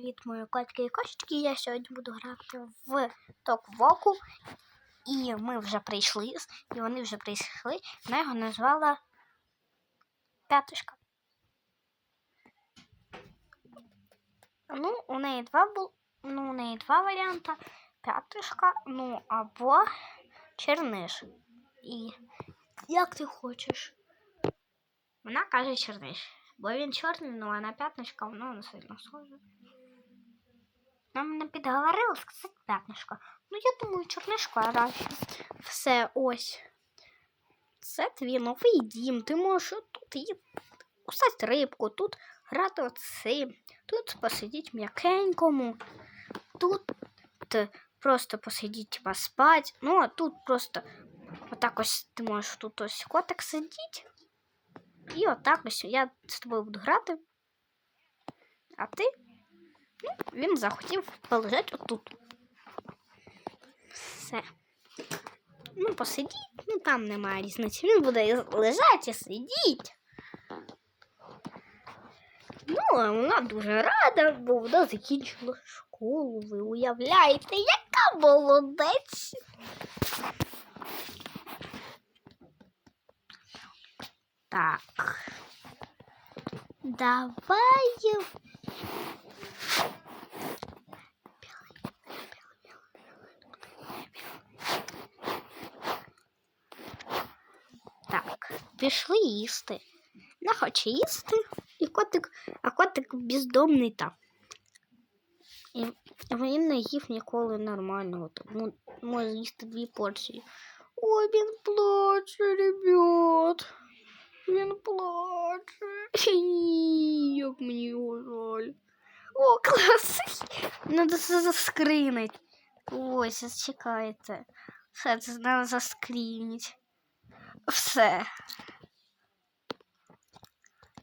Від моєї котки і кошечки я сьогодні буду грати в ток-воку. І ми вже прийшли, і вони вже прийшли. Вона його назвала П'яточка. Ну, у неї два бу... ну, у неї два варіанти. П'яточка, ну або черниш. І як ти хочеш? Вона каже черниш. Бо він чорний, ну а на п'ятничка воно не сильно схоже. Нам не підговорили сказати п'ятничка. Ну, я думаю, чорнишка краще. Все ось. Це твій новий дім. Ти можеш тут і кусати рибку, тут грати оцим, тут посидіть м'якенькому, тут просто посидіть поспать. Ну, а тут просто отак ось ти можеш тут ось котик сидіть. І отак ось я з тобою буду грати. А ти? Він захотів полежати отут. Все. Ну, посидіть, ну там немає різниці. Він буде лежати і сидіть. Ну, а вона дуже рада, бо вона закінчила школу. Ви уявляєте, яка молодець. Так. Давай. Так, пішли їсти. Не хоче їсти, і котик, а котик бездомний там. І він не їв ніколи нормального, тому може їсти дві порції. Ой, він плаче, ребят. Він плаче. Як мені його жаль. О, клас! Надо це заскрінить. Ось, зараз чекайте. Все, це треба заскрінить. Все.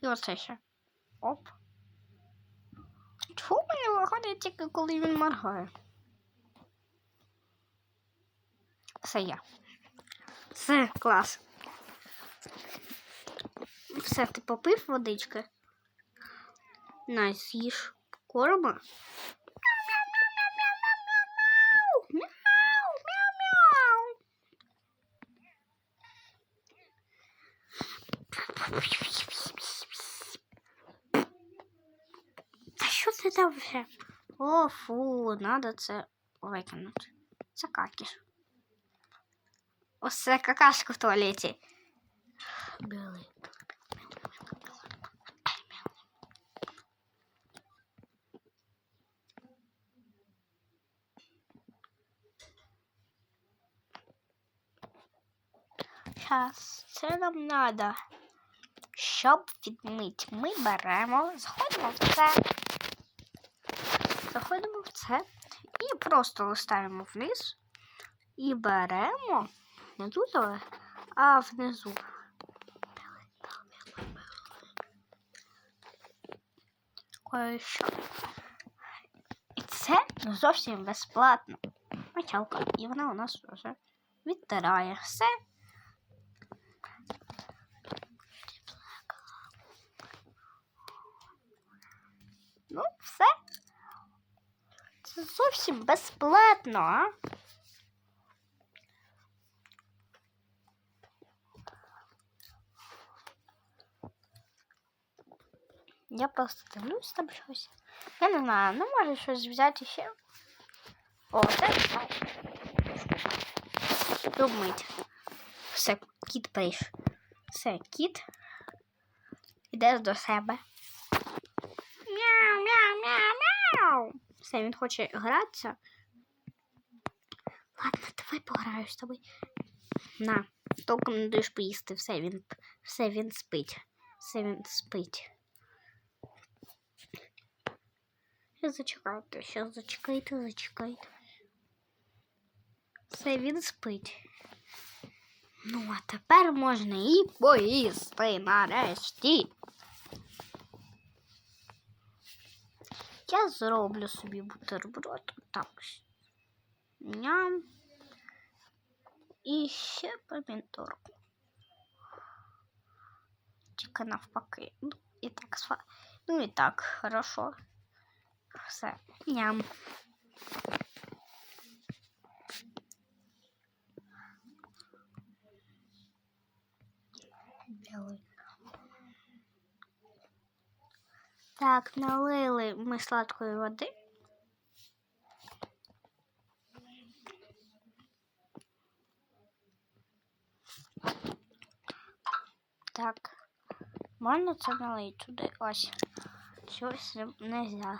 І оце ще. Оп. Чому мені виходить тільки коли він моргає? Все я. Все, клас. Все, ти попив водички? На, з'їж корма. Мяу, мяу, мяу. Та що це вже? О, фу, надо це викинути. Це какіш. Ось це какашка в туалеті. Білий. Зараз це нам треба. Щоб відмити, ми беремо, заходимо в це. Це і просто листаємо вниз. І беремо не тут, а внизу. Кое-що. І це зовсім безплатно. Мочалка. І вона у нас вже відтирає все. Ну, все. Це зовсім безплатно, а? Я просто дивлюсь там щось. Я не знаю, ну може щось взяти ще. О, це. Думайте. Все, кіт прийшов. Все, кіт. Іде до себе. Мяу, мяу, мяу, мяу. Все, він хоче гратися. Ладно, давай пограю з тобою. На, толком не даєш поїсти. Все, він, все, він спить. Все, він спить. Ще зачекайте, ще зачекайте, зачекайте. Все, він спить. Ну, а тепер можна і поїсти нарешті. Я зроблю собі бутерброд. Так. ось. Ням. І ще помідорку. Тільки навпаки. Ну, і так, сва- ну і так, хорошо. Все. Ням. Білий. Так, налили ми сладкої води. Так, можна це налити туди? Ось. Щось не можна.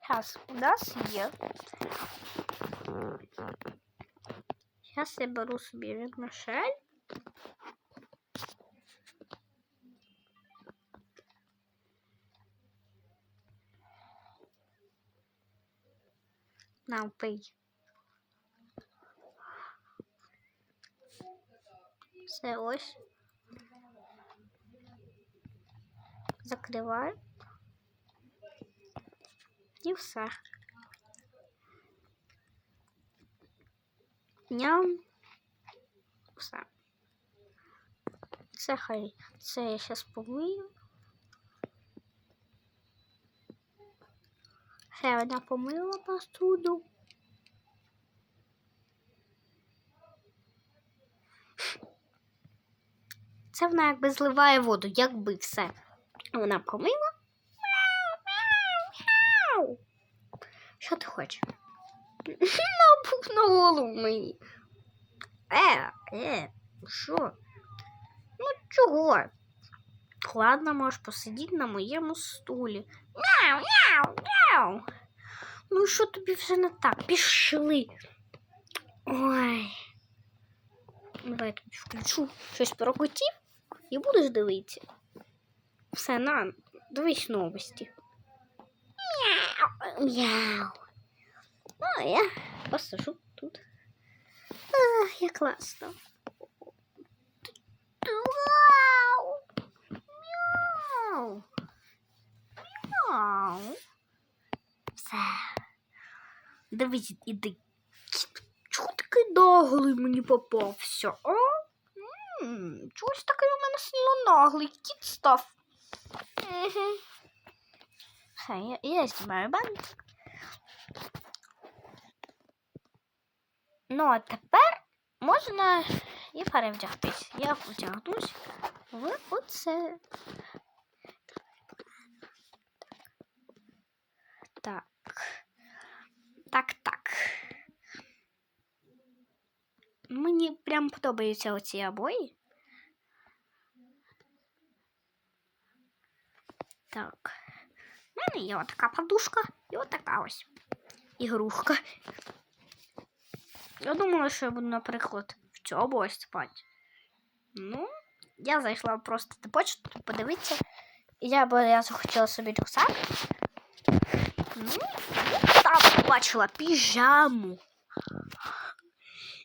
Сейчас у нас є. Сейчас я беру собі вермишель. На, пий. Все ось. Закриваю. І все. Ням. Все. Це хай. Це я зараз помию. Ще одна помила посуду. Це вона якби зливає воду, якби все. Вона помила. Що ти хочеш? Набух на голову мені. Е, е, що? Ну чого? Ладно, можеш посидіти на моєму стулі. Мяу, мяу, мяу. Ну що тобі вже не так? Пішли. Ой. Давай я тобі включу щось про котів і будеш дивитися. Все, на, дивись новості. Мяу, мяу. Ну, я посажу тут. А, як класно. Вау! Мяу. Мяу. Все. Дивись, іди. Чого такий наглий мені попався, а? Чогось такий у мене сильно наглий кіт став. Все, я, знімаю бант. Ну, а тепер можна і перевдягтись. Я вдягнусь в оце. Так. Так, так. Мені прям подобаються оці обої. Так. У мене є отака подушка і отака ось ігрушка. Я думала, що я буду, наприклад, в цьому ось спати. Ну, я зайшла просто на почту подивитися. Я б я захотіла собі рюкзак. Ну, там побачила піжаму.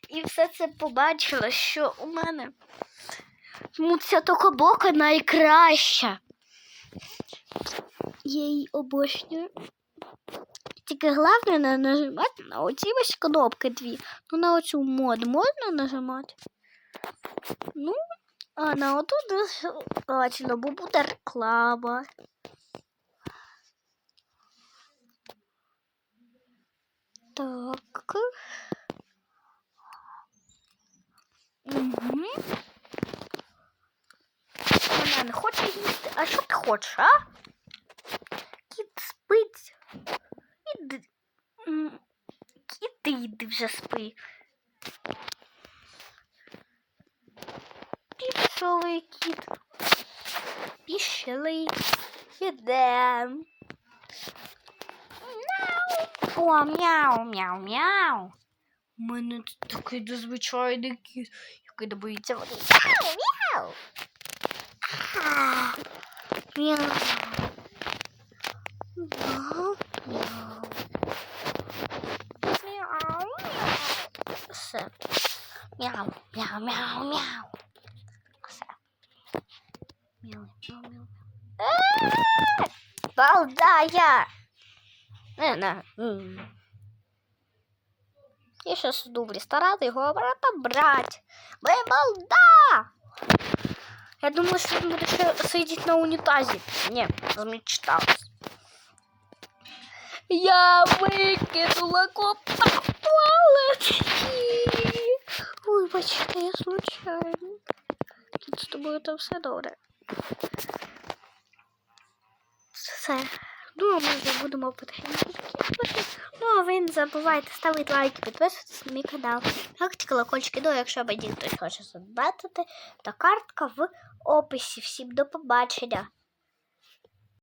І все це побачила, що у мене ну, ця токобока найкраща. Я її обожнюю. Тільки головне не нажимати на оці ось кнопки дві. Ну на оцю мод можна нажимати. Ну, а на оту бачила, бо буде реклама. Так. Угу. Вона не хоче їсти. А що ти хочеш, а? Кіт спить. Іди. М, Іди, іди вже спи. Пішли, кіт. Пішли. Ідем. Мяу. О, мяу, мяу, мяу. У мене тут такий незвичайний кіт, який не боїться води. Мяу, мяу. А, Мяу. Мяу, Все. Мяу, мяу, мяу, мяу. Все. Мяу, мяу, мяу. Балдая! Не, не. Я сейчас иду в ресторан его обратно брать. Моя балда! Я думала, что он будет ще сидеть на унитазе. Не, замечталась. Я викинула кота туалет. Ой, бачите, я случайно. Тут з тобою то все добре. Все. А ми вже будемо потихеньку. Ну, а ви не забувайте ставити лайки, підписуватися на мій канал. Гакти колокольчики, ну, якщо мені хтось хоче задбатити, то картка в описі. Всім до побачення.